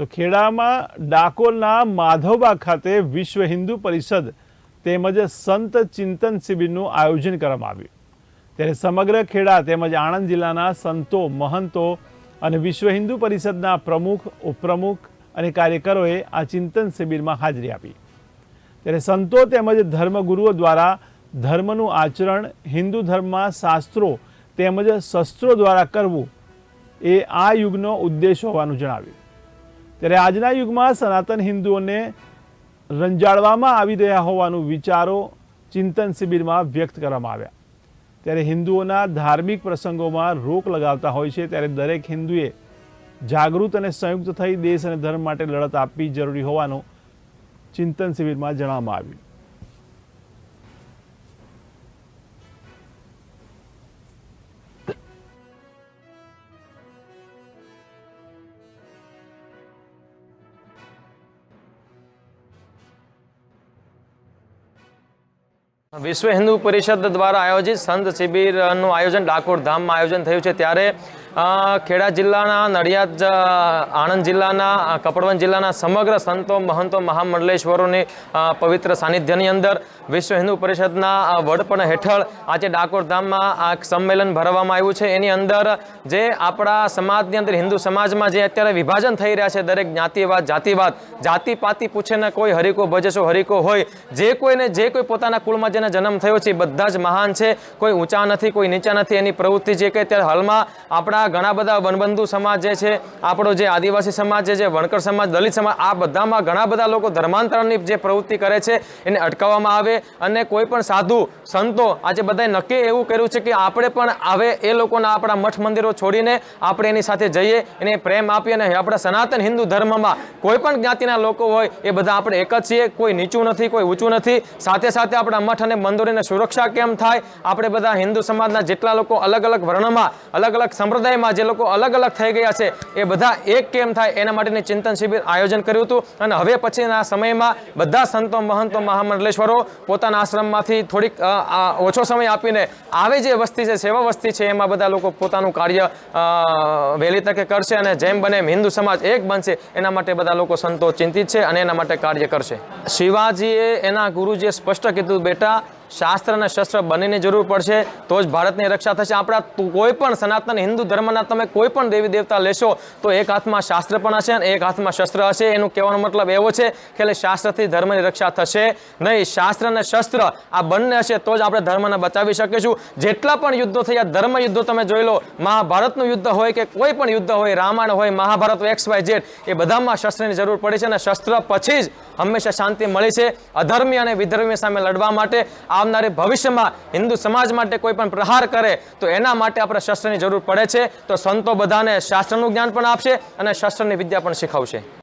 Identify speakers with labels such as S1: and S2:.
S1: તો ખેડામાં ડાકોરના માધવબાગ ખાતે વિશ્વ હિન્દુ પરિષદ તેમજ સંત ચિંતન શિબિરનું આયોજન કરવામાં આવ્યું. ત્યારે સમગ્ર ખેડા તેમજ આણંદ જિલ્લાના સંતો, મહંતો અને વિશ્વ હિન્દુ પરિષદના પ્રમુખ, ઉપપ્રમુખ અને કાર્યકરોએ આ ચિંતન શિબિરમાં હાજરી આપી. ત્યારે સંતો તેમજ ધર્મગુરુઓ દ્વારા ધર્મનું આચરણ, હિન્દુ ધર્મમાં શાસ્ત્રો તેમજ શસ્ત્રો દ્વારા કરવું એ આ યુગનો ઉદ્દેશ હોવાનું જણાવ્યું. ત્યારે આજના યુગમાં સનાતન હિન્દુઓને રંજાડવામાં આવી રહ્યા હોવાનું વિચારો ચિંતન શિબિરમાં વ્યક્ત કરવામાં આવ્યા. ત્યારે હિન્દુઓના ધાર્મિક પ્રસંગોમાં રોક લગાવતા હોય છે, ત્યારે દરેક હિન્દુએ જાગૃત અને સંયુક્ત થઈ દેશ અને ધર્મ માટે લડત આપવી જરૂરી હોવાનું ચિંતન શિબિરમાં જણાવવામાં આવ્યું.
S2: વિશ્વ હિન્દુ પરિષદ દ્વારા આયોજિત સંત શિબિરનું આયોજન ડાકોર ધામમાં આયોજન થયું છે. ત્યારે ખેડા જિલ્લાના, નડિયાદ આણંદ જિલ્લાના કપડવન જિલ્લાના સમગ્ર સંતો, મહંતો, મહામંડલેશ્વરોની પવિત્ર સાનિધ્યની અંદર વિશ્વ હિન્દુ પરિષદના વડપણ હેઠળ આજે ડાકોર ધામમાં આ સંમેલન ભરવામાં આવ્યું છે. એની અંદર જે આપણા સમાજની અંદર હિન્દુ સમાજમાં જે અત્યારે વિભાજન થઈ રહ્યા છે, દરેક જ્ઞાતિવાદ, જાતિવાદ જાતિ પાતિ પૂછે ને કોઈ હરિકો ભજશો હરિકો હોય, જે કોઈને, જે કોઈ પોતાના કુળમાં જેને જન્મ થયો છે બધા જ મહાન છે. કોઈ ઊંચા નથી, કોઈ નીચા નથી. એની પ્રવૃત્તિ જે કે ત્યારે હાલમાં આપણા ઘણા બધા વનબંધુ સમાજ જે છે, આપણો જે આદિવાસી સમાજ જે વણકર સમાજ, દલિત સમાજ, આ બધામાં ઘણા બધા લોકો ધર્માંતરણની જે પ્રવૃત્તિ કરે છે, એને અટકાવવામાં આવે અને કોઈ પણ સાધુ, સંતો આજે બધાએ નક્કી એવું કર્યું છે કે આપણે પણ આવે એ લોકોના આપણા મઠ મંદિરો છોડીને આપણે એની સાથે જઈએ, એને પ્રેમ આપીએ અને આપણા સનાતન હિન્દુ ધર્મમાં કોઈ પણ જ્ઞાતિના લોકો હોય એ બધા આપણે એક જ છીએ. કોઈ નીચું નથી, કોઈ ઊંચું નથી. સાથે સાથે આપણા મઠ અને મંદિરોની સુરક્ષા કેમ થાય? આપણે બધા હિન્દુ સમાજના જેટલા લોકો અલગ અલગ વર્ણમાં, અલગ અલગ સંપ્રદાયમાં જે લોકો અલગ અલગ થઈ ગયા છે, એ બધા એક કેમ થાય એના માટેની ચિંતન શિબિર આયોજન કર્યું હતું. અને હવે પછીના સમયમાં બધા સંતો, મહંતો, મહામંડલેશ્વરો પોતાના આશ્રમમાંથી થોડીક ઓછો સમય આપીને આવે જે વસ્તી છે, સેવા વસ્તી છે, એમાં બધા લોકો પોતાનું કાર્ય વહેલી તકે કરશે અને જેમ બને એમ હિન્દુ સમાજ એક બનશે, એના માટે બધા લોકો સંતો ચિંતિત છે અને એના માટે કાર્ય કરશે. શિવાજીએ એના ગુરુજીએ સ્પષ્ટ કીધું, બેટા 감사합니다. શાસ્ત્ર અને શસ્ત્ર બંનેને જરૂર પડશે, તો જ ભારતની રક્ષા થશે. આપણા કોઈ પણ સનાતન હિન્દુ ધર્મના તમે કોઈ પણ દેવી દેવતા લેશો, તો એક હાથમાં શાસ્ત્ર પણ હશે અને એક હાથમાં શસ્ત્ર હશે. એનું કહેવાનો મતલબ એવો છે કે એટલે શાસ્ત્રથી ધર્મની રક્ષા થશે નહીં. શાસ્ત્ર અને શસ્ત્ર આ બંને હશે, તો જ આપણે ધર્મને બચાવી શકીશું. જેટલા પણ યુદ્ધો થયા, ધર્મ યુદ્ધો તમે જોઈ લો. મહાભારતનું યુદ્ધ હોય કે કોઈ પણ યુદ્ધ હોય, રામાયણ હોય, મહાભારત એક્સ વાય ઝેડ એ બધામાં શસ્ત્રની જરૂર પડે છે અને શસ્ત્ર પછી જ હંમેશા શાંતિ મળી છે અધર્મી અને વિધર્મી સામે લડવા માટે. આવનારે ભવિષ્યમાં હિન્દુ સમાજ માટે કોઈ પણ પ્રહાર કરે તો એના માટે આપણે શસ્ત્રની જરૂર પડે છે. તો સંતો બધાને શાસ્ત્રનું જ્ઞાન પણ આપશે અને શસ્ત્રની વિદ્યા પણ શીખવશે.